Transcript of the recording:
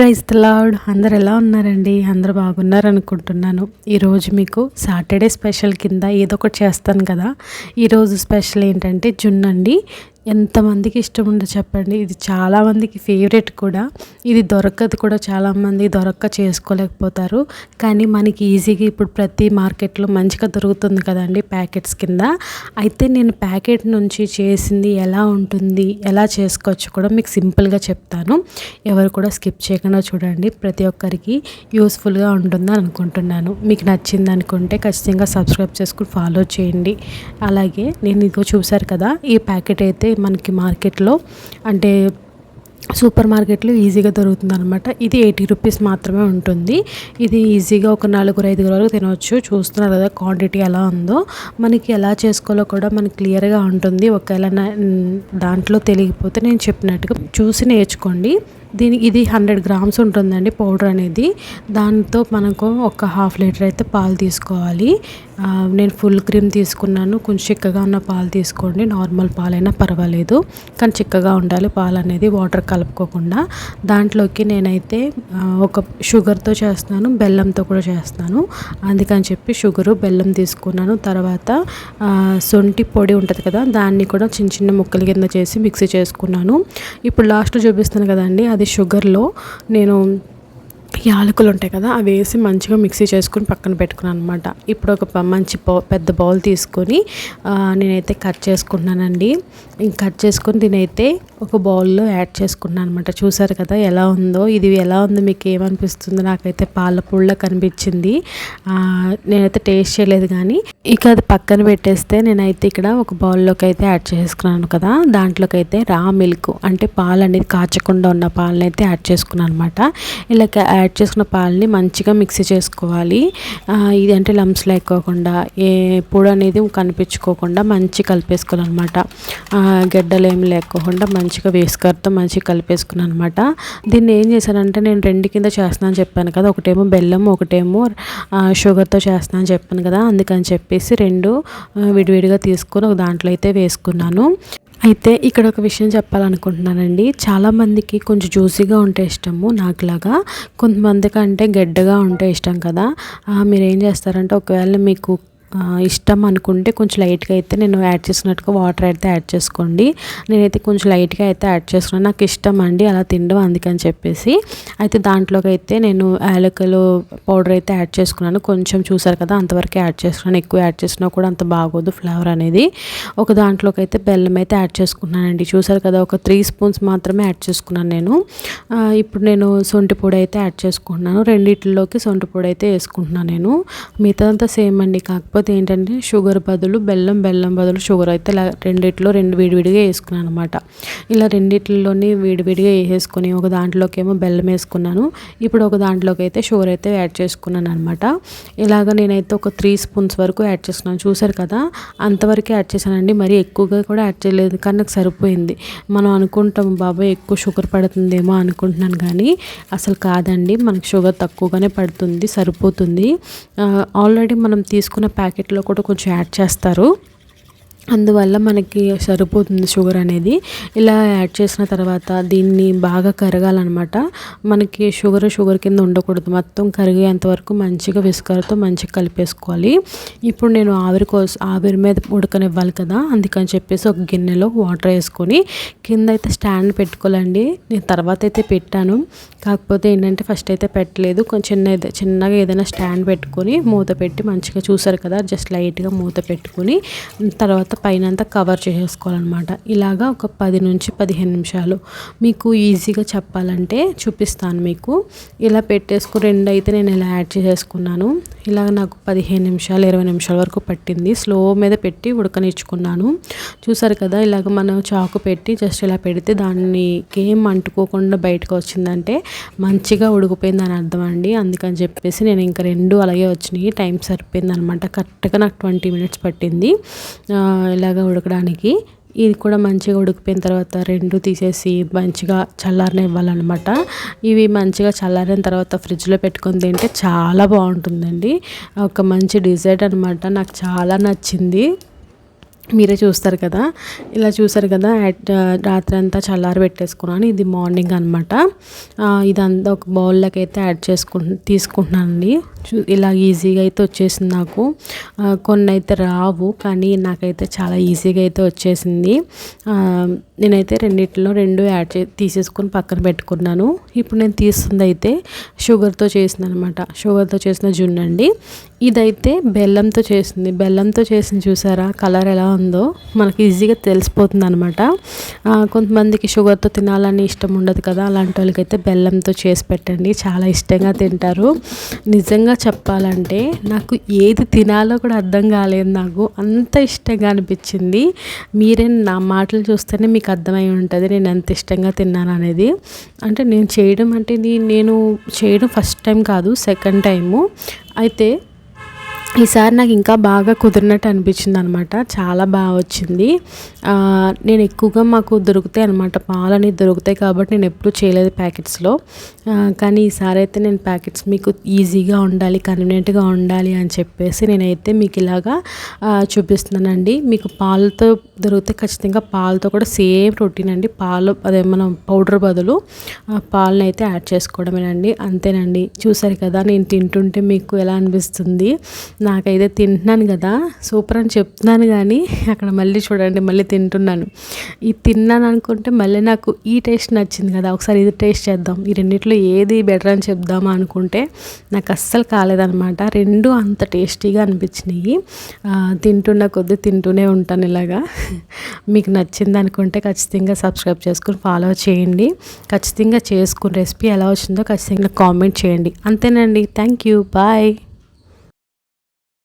Praise lord. అందరు ఎలా ఉన్నారండి? అందరు బాగున్నారు అనుకుంటున్నాను ఈరోజు మీకు సాటర్డే స్పెషల్ కింద ఏదో ఒకటి చేస్తాను కదా. ఈరోజు స్పెషల్ ఏంటంటే జున్నండి. ఎంతమందికి ఇష్టం ఉందో చెప్పండి. ఇది చాలామందికి ఫేవరెట్ కూడా. ఇది దొరకదు కూడా చాలామంది దొరక్క చేసుకోలేకపోతారు. కానీ మనకి ఈజీగా ఇప్పుడు ప్రతి మార్కెట్లో మంచిగా దొరుకుతుంది కదండి ప్యాకెట్స్ కింద. అయితే నేను ప్యాకెట్ నుంచి చేసింది ఎలా ఉంటుంది ఎలా చేసుకోవచ్చు కూడా మీకు సింపుల్గా చెప్తాను. ఎవరు కూడా స్కిప్ చేయకుండా చూడండి. ప్రతి ఒక్కరికి యూస్ఫుల్గా ఉంటుందని అనుకుంటున్నాను. మీకు నచ్చింది అనుకుంటే ఖచ్చితంగా సబ్స్క్రైబ్ చేసుకుని ఫాలో చేయండి. అలాగే నేను ఇదిగో చూసారు కదా ఈ ప్యాకెట్ అయితే మనకి మార్కెట్లో అంటే సూపర్ మార్కెట్లో ఈజీగా దొరుకుతుంది అనమాట ఇది ఎయిటీ రూపీస్ మాత్రమే ఉంటుంది. ఇది ఈజీగా ఒక నలుగురు ఐదుగురు వరకు తినవచ్చు చూస్తున్నారు కదా క్వాంటిటీ ఎలా ఉందో. మనకి ఎలా చేసుకోవాలో కూడా మనకి క్లియర్గా ఉంటుంది. ఒకవేళ దాంట్లో తెలియకపోతే నేను చెప్పినట్టుగా చూసి నేర్చుకోండి. దీనికి ఇది హండ్రెడ్ గ్రామ్స్ ఉంటుందండి పౌడర్ అనేది. దాంతో మనకు ఒక హాఫ్ లీటర్ అయితే పాలు తీసుకోవాలి. నేను ఫుల్ క్రీమ్ తీసుకున్నాను. కొంచెం చిక్కగా ఉన్న పాలు తీసుకోండి. నార్మల్ పాలైనా పర్వాలేదు. కానీ చిక్కగా ఉండాలి. పాలు అనేది వాటర్ కలుపుకోకుండా. దాంట్లోకి నేనైతే ఒక షుగర్తో చేస్తున్నాను. బెల్లంతో కూడా చేస్తాను అందుకని చెప్పి షుగరు బెల్లం తీసుకున్నాను. తర్వాత సొంటి పొడి ఉంటుంది కదా దాన్ని కూడా చిన్న చిన్న ముక్కల కింద చేసి మిక్సీ చేసుకున్నాను. ఇప్పుడు లాస్ట్ చూపిస్తాను కదండి అది షుగర్లో నేను యాలకులు ఉంటాయి కదా అవి వేసి మంచిగా మిక్సీ చేసుకుని పక్కన పెట్టుకున్నాను అనమాట ఇప్పుడు ఒక మంచి పెద్ద బౌల్ తీసుకొని నేనైతే కట్ చేసుకుంటున్నానండి. కట్ చేసుకొని దీనైతే ఒక బౌల్లో యాడ్ చేసుకున్నాను అనమాట చూసారు కదా ఎలా ఉందో ఇది ఎలా ఉందో మీకు ఏమనిపిస్తుందో నాకైతే పాల కనిపించింది. నేనైతే టేస్ట్ చేయలేదు కానీ ఇక అది పక్కన పెట్టేస్తే నేనైతే ఇక్కడ ఒక బౌల్లోకి అయితే యాడ్ చేసుకున్నాను కదా దాంట్లోకి అయితే రా మిల్క్ అంటే పాలు అనేది కాచకుండా ఉన్న పాలనైతే యాడ్ చేసుకున్నాను అనమాట ఇలా యాడ్ చేసుకున్న పాలని మంచిగా మిక్సీ చేసుకోవాలి. ఇది అంటే లంప్స్ లేకోకుండా ఏ పొడి అనేది కనిపించుకోకుండా మంచి కలిపేసుకోవాలన్నమాట. గడ్డలు ఏమి లేకోకుండా మంచిగా వేసుకర్తో మంచిగా కలిపేసుకున్నాను అనమాట దీన్ని ఏం చేశానంటే నేను రెండు కింద చేస్తున్నాను చెప్పాను కదా. ఒకటేమో బెల్లం ఒకటేమో షుగర్తో చేస్తున్నాను చెప్పాను కదా. అందుకని చెప్పేసి రెండు విడివిడిగా తీసుకొని ఒక దాంట్లో అయితే వేసుకున్నాను. అయితే ఇక్కడ ఒక విషయం చెప్పాలనుకుంటున్నానండి. చాలామందికి కొంచెం జ్యూసీగా ఉంటే ఇష్టము నాకులాగా. కొంతమందికి అంటే గడ్డగా ఉంటే ఇష్టం కదా. మీరు ఏం చేస్తారంటే ఒకవేళ మీకు ఇష్టం అనుకుంటే కొంచెం లైట్గా అయితే నేను యాడ్ చేసినట్టుగా వాటర్ అయితే యాడ్ చేసుకోండి. నేనైతే కొంచెం లైట్గా అయితే యాడ్ చేసుకున్నాను. నాకు ఇష్టం అండి అలా తినడం అందుకని చెప్పేసి. అయితే దాంట్లోకి అయితే నేను యాలకులు పౌడర్ అయితే యాడ్ చేసుకున్నాను. కొంచెం చూసారు కదా అంతవరకు యాడ్ చేసుకున్నాను. ఎక్కువ యాడ్ చేసినా కూడా అంత బాగోదు ఫ్లేవర్ అనేది. ఒక దాంట్లోకి అయితే బెల్లం అయితే యాడ్ చేసుకున్నానండి చూసారు కదా ఒక త్రీ స్పూన్స్ మాత్రమే యాడ్ చేసుకున్నాను నేను. ఇప్పుడు నేను సొంటి పొడి అయితే యాడ్ చేసుకుంటున్నాను. రెండిట్లోకి సొంటి పొడి అయితే వేసుకుంటున్నాను నేను. మిగతాదంతా సేమ్ అండి. కాకపోతే కాకపోతే ఏంటంటే షుగర్ బదులు బెల్లం బెల్లం బదులు షుగర్ అయితే ఇలా రెండిట్లో రెండు విడివిడిగా వేసుకున్నాను అనమాట ఇలా రెండిట్లోని విడివిడిగా వేసేసుకొని ఒక దాంట్లోకి ఏమో బెల్లం వేసుకున్నాను. ఇప్పుడు ఒక దాంట్లోకి అయితే షుగర్ అయితే యాడ్ చేసుకున్నాను అనమాట ఇలాగ నేనైతే ఒక త్రీ స్పూన్స్ వరకు యాడ్ చేసుకున్నాను. చూసారు కదా అంతవరకు యాడ్ చేశానండి. మరి ఎక్కువగా కూడా యాడ్ చేయలేదు కానీ నాకు సరిపోయింది. మనం అనుకుంటాం బాబాయ్ ఎక్కువ షుగర్ పడుతుందేమో అనుకుంటున్నాను కానీ అసలు కాదండి. మనకు షుగర్ తక్కువగానే పడుతుంది సరిపోతుంది. ఆల్రెడీ మనం తీసుకున్న ప్యాక్ ప్యాకెట్లో కూడా కొంచెం యాడ్ చేస్తారు. అందువల్ల మనకి సరిపోతుంది షుగర్ అనేది. ఇలా యాడ్ చేసిన తర్వాత దీన్ని బాగా కరగాలన్నమాట. మనకి షుగర్ షుగర్ కింద ఉండకూడదు. మొత్తం కరిగేంత వరకు మంచిగా విసుకరతో మంచిగా కలిపేసుకోవాలి. ఇప్పుడు నేను ఆవిరి కోసం ఆవిరి మీద ఉడకనివ్వాలి కదా అందుకని చెప్పేసి ఒక గిన్నెలో వాటర్ వేసుకొని కింద అయితే స్టాండ్ పెట్టుకోవాలండి. నేను తర్వాత అయితే పెట్టాను. కాకపోతే ఏంటంటే ఫస్ట్ అయితే పెట్టలేదు. కొంచెం చిన్న చిన్నగా ఏదైనా స్టాండ్ పెట్టుకొని మూత పెట్టి మంచిగా చూసారు కదా జస్ట్ లైట్గా మూత పెట్టుకొని తర్వాత పైన అంతా కవర్ చేసేసుకోవాలన్నమాట ఇలాగా ఒక పది నుంచి పదిహేను నిమిషాలు. మీకు ఈజీగా చెప్పాలంటే చూపిస్తాను మీకు. ఇలా పెట్టేసుకు రెండు అయితే నేను ఇలా యాడ్ చేసేసుకున్నాను. ఇలాగ నాకు పదిహేను నిమిషాలు ఇరవై నిమిషాల వరకు పట్టింది. స్లో మీద పెట్టి ఉడకనిచ్చుకున్నాను. చూసారు కదా ఇలాగ మనం చాకు పెట్టి జస్ట్ ఇలా పెడితే దాన్ని ఏం అంటుకోకుండా బయటకు వచ్చిందంటే మంచిగా ఉడికిపోయింది అని అర్థం అండి. అందుకని చెప్పేసి నేను ఇంకా రెండు అలాగే వచ్చినాయి. టైం సరిపోయింది అనమాట కరెక్ట్గా నాకు ట్వంటీ మినిట్స్ పట్టింది. ఇలాగ ఉడకడానికి. ఇది కూడా మంచిగా ఉడికిపోయిన తర్వాత రెండు తీసేసి మంచిగా చల్లారనివ్వాలన్నమాట. ఇవి మంచిగా చల్లారిన తర్వాత ఫ్రిడ్జ్లో పెట్టుకొని తింటే చాలా బాగుంటుందండి. ఒక మంచి డిజర్ట్ అనమాట నాకు చాలా నచ్చింది. మీరే చూస్తారు కదా? ఇలా చూసారు కదా? Uh, రాత్రి అంతా చల్లారి పెట్టేసుకున్నాను ఇది మార్నింగ్ అనమాట ఇదంతా ఒక బౌల్లోకి అయితే యాడ్ చేసుకుంటు తీసుకుంటున్నానండి. చూ- ఇలా ఈజీగా అయితే వచ్చేసింది నాకు. కొన్ని అయితే రావు కానీ నాకైతే చాలా ఈజీగా అయితే వచ్చేసింది. నేనైతే రెండిట్లో రెండు యాడ్ చే తీసేసుకొని పక్కన పెట్టుకున్నాను. ఇప్పుడు నేను తీస్తుంది అయితే షుగర్తో చేసింది అనమాట షుగర్తో చేసిన జున్ను అండి ఇదైతే బెల్లంతో చేసింది. బెల్లంతో చేసింది చూసారా? కలర్ ఎలా ఉందో మనకి ఈజీగా తెలిసిపోతుంది అనమాట కొంతమందికి షుగర్తో తినాలని ఇష్టం ఉండదు కదా అలాంటి వాళ్ళకైతే బెల్లంతో చేసి పెట్టండి. చాలా ఇష్టంగా తింటారు. నిజంగా చెప్పాలంటే నాకు ఏది తినాలో కూడా అర్థం కాలేదు నాకు. అంత ఇష్టంగా అనిపించింది. మీరే నా మాటలు చూస్తేనే మీకు అర్థమై ఉంటుంది నేను ఎంత ఇష్టంగా తిన్నాను అనేది. అంటే నేను చేయడం అంటే ఇది నేను చేయడం ఫస్ట్ టైం కాదు సెకండ్ టైము. అయితే ఈసారి నాకు ఇంకా బాగా కుదిరినట్టు అనిపించింది అనమాట చాలా బాగా వచ్చింది. నేను ఎక్కువగా మాకు దొరుకుతాయి అనమాట పాలు అనేది దొరుకుతాయి కాబట్టి నేను ఎప్పుడూ చేయలేదు ప్యాకెట్స్లో. కానీ ఈసారి అయితే నేను ప్యాకెట్స్ మీకు ఈజీగా ఉండాలి కన్వీనియంట్గా ఉండాలి అని చెప్పేసి నేనైతే మీకు ఇలాగా చూపిస్తున్నానండి. మీకు పాలతో దొరికితే ఖచ్చితంగా పాలతో కూడా సేమ్ రొటీన్ అండి. పాలు అదే మనం పౌడర్ బదులు ఆ పాలను అయితే యాడ్ చేసుకోవడమేనండి. అంతేనండి. చూసారు కదా నేను తింటుంటే మీకు ఎలా అనిపిస్తుంది? నాకైతే తింటున్నాను కదా సూపర్ అని చెప్తున్నాను కానీ అక్కడ మళ్ళీ చూడండి మళ్ళీ తింటున్నాను. ఇది తిన్నాను అనుకుంటే మళ్ళీ నాకు ఈ టేస్ట్ నచ్చింది కదా ఒకసారి ఇది టేస్ట్ చేద్దాం. ఈ రెండిట్లో ఏది బెటర్ అని చెప్దామా అనుకుంటే నాకు అస్సలు కాలేదనమాట రెండు అంత టేస్టీగా అనిపించినాయి. తింటున్న కొద్దీ తింటూనే ఉంటాను ఇలాగా. మీకు నచ్చింది అనుకుంటే ఖచ్చితంగా సబ్స్క్రైబ్ చేసుకుని ఫాలో చేయండి. ఖచ్చితంగా చేసుకుని రెసిపీ ఎలా వచ్చిందో ఖచ్చితంగా కామెంట్ చేయండి. అంతేనండి. Thank you bye